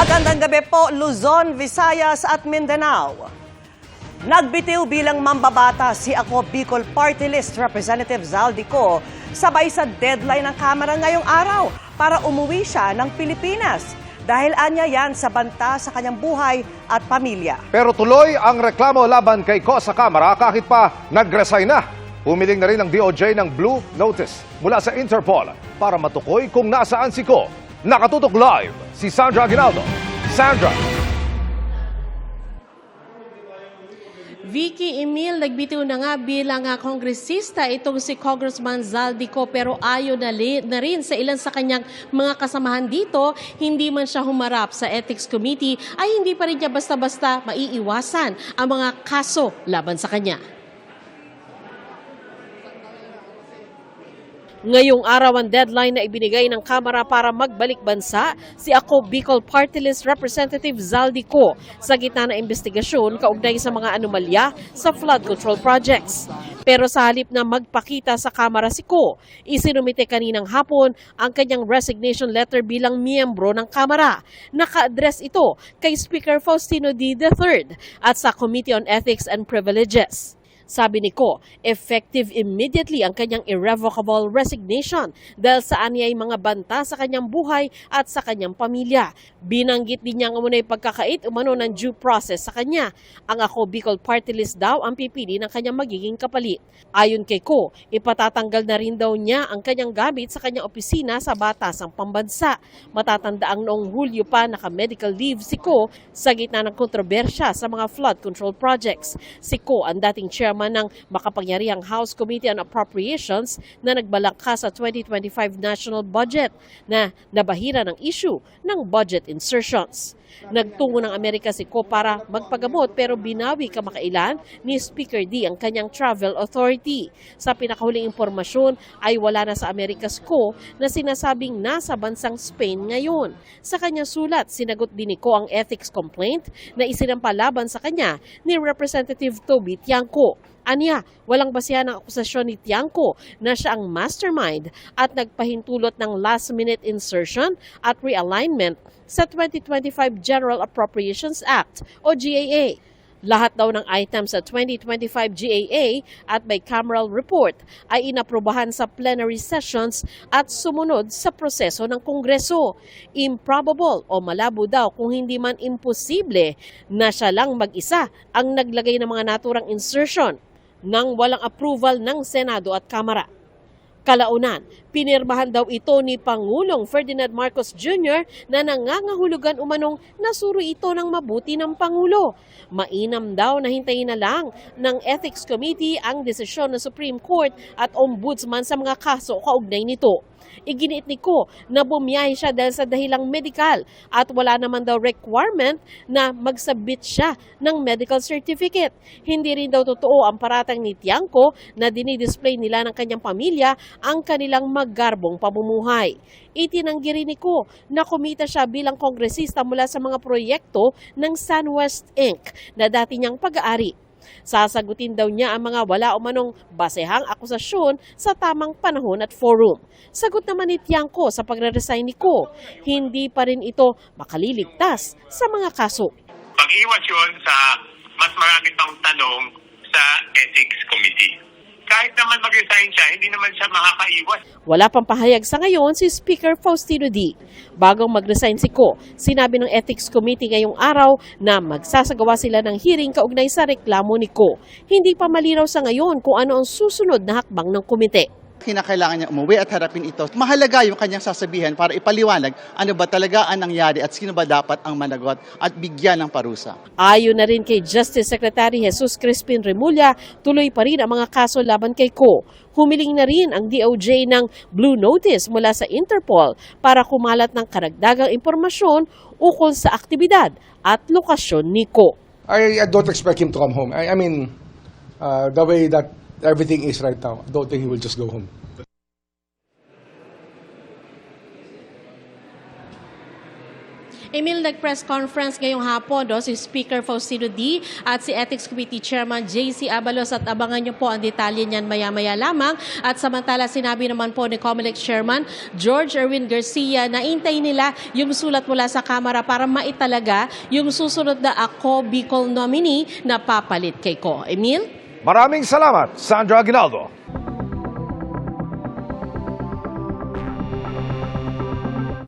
Magandang gabi po, Luzon, Visayas at Mindanao. Nagbitiw bilang mambabata si ako Bicol Party List Representative Zaldico sabay sa deadline ng Kamara ngayong araw para umuwi siya ng Pilipinas. Dahil anya yan sa banta sa kanyang buhay at pamilya. Pero tuloy ang reklamo laban kay Ko sa Kamara kahit pa nag-resign na. Pumiling na rin ang DOJ ng Blue Notice mula sa Interpol para matukoy kung nasaan si Ko. Nakatutok live si Sandra Aguinaldo. Sandra, Vicky Emil nagbitiw na nga bilang uh, kongresista itong si Congressman Zaldico pero ayon na, li- na rin sa ilan sa kanyang mga kasamahan dito, hindi man siya humarap sa Ethics Committee ay hindi pa rin niya basta-basta maiiwasan ang mga kaso laban sa kanya. Ngayong araw ang deadline na ibinigay ng Kamara para magbalik bansa si ako Bicol Party List Representative Zaldico sa gitna ng investigasyon kaugnay sa mga anomalya sa flood control projects. Pero sa halip na magpakita sa Kamara si Ko, isinumite kaninang hapon ang kanyang resignation letter bilang miyembro ng Kamara. Naka-address ito kay Speaker Faustino D. III at sa Committee on Ethics and Privileges. Sabi ni Ko, effective immediately ang kanyang irrevocable resignation dahil sa ay mga banta sa kanyang buhay at sa kanyang pamilya. Binanggit din niya nga muna yung pagkakait umano ng due process sa kanya. Ang ako Bicol Party List daw ang pipili ng kanyang magiging kapalit. Ayon kay Ko, ipatatanggal na rin daw niya ang kanyang gamit sa kanyang opisina sa Batasang Pambansa. Matatanda ang noong Hulyo pa naka-medical leave si Ko sa gitna ng kontrobersya sa mga flood control projects. Si Ko ang dating chairman ng makapangyarihang House Committee on Appropriations na nagbalangka sa 2025 national budget na nabahira ng issue ng budget insertions. Nagtungo ng Amerika si Ko para magpagamot pero binawi kamakailan ni Speaker D ang kanyang travel authority. Sa pinakahuling impormasyon ay wala na sa Amerika si Ko na sinasabing nasa bansang Spain ngayon. Sa kanyang sulat, sinagot din ni Ko ang ethics complaint na isinampalaban sa kanya ni Representative Toby Tiangco. Anya, walang basihan ng akusasyon ni Tiangco na siya ang mastermind at nagpahintulot ng last-minute insertion at realignment sa 2025 General Appropriations Act o GAA. Lahat daw ng items sa 2025 GAA at bicameral report ay inaprubahan sa plenary sessions at sumunod sa proseso ng Kongreso. Improbable o malabo daw kung hindi man imposible na siya lang mag-isa ang naglagay ng mga naturang insertion nang walang approval ng Senado at Kamara. Kalaunan, pinirmahan daw ito ni Pangulong Ferdinand Marcos Jr. na nangangahulugan umanong nasuri ito ng mabuti ng Pangulo. Mainam daw na hintayin na lang ng Ethics Committee ang desisyon ng Supreme Court at Ombudsman sa mga kaso kaugnay nito. Iginiit ni Ko na bumiyahe siya dahil sa dahilang medikal at wala naman daw requirement na magsabit siya ng medical certificate. Hindi rin daw totoo ang paratang ni Tiangco na dinidisplay nila ng kanyang pamilya ang kanilang maggarbong pamumuhay. Itinanggi rin ni Ko na kumita siya bilang kongresista mula sa mga proyekto ng SunWest Inc. na dati niyang pag-aari. Sasagutin daw niya ang mga wala umanong basehang akusasyon sa tamang panahon at forum. Sagot naman ni Tiangco sa pagre-resign ni Ko, hindi pa rin ito makaliligtas sa mga kaso. pag-iwas yun sa mas marami pang tanong sa Ethics Committee. Kahit naman mag-resign siya, hindi naman siya makakaiwas. Wala pang pahayag sa ngayon si Speaker Faustino D. Bagong mag-resign si Ko, sinabi ng Ethics Committee ngayong araw na magsasagawa sila ng hearing kaugnay sa reklamo ni Ko. Hindi pa malinaw sa ngayon kung ano ang susunod na hakbang ng komite. Kinakailangan niya umuwi at harapin ito. Mahalaga yung kanyang sasabihin para ipaliwanag ano ba talaga ang nangyari at sino ba dapat ang managot at bigyan ng parusa. Ayon na rin kay Justice Secretary Jesus Crispin Remulla, tuloy pa rin ang mga kaso laban kay Ko. Humiling na rin ang DOJ ng Blue Notice mula sa Interpol para kumalat ng karagdagang impormasyon ukol sa aktibidad at lokasyon ni Ko. I, I don't expect him to come home. I, I mean, uh, the way that everything is right now, I don't think he will just go home. Emil, nag-press conference ngayong hapon do, si Speaker Faustino D. at si Ethics Committee Chairman JC Abalos at abangan niyo po ang detalye niyan maya-maya lamang. At samantala sinabi naman po ni Comelec Chairman George Erwin Garcia na intay nila yung sulat mula sa Kamara para maitalaga yung susunod na ako Bicol nominee na papalit kay Ko. Emil? Maraming salamat, Sandra Aguinaldo.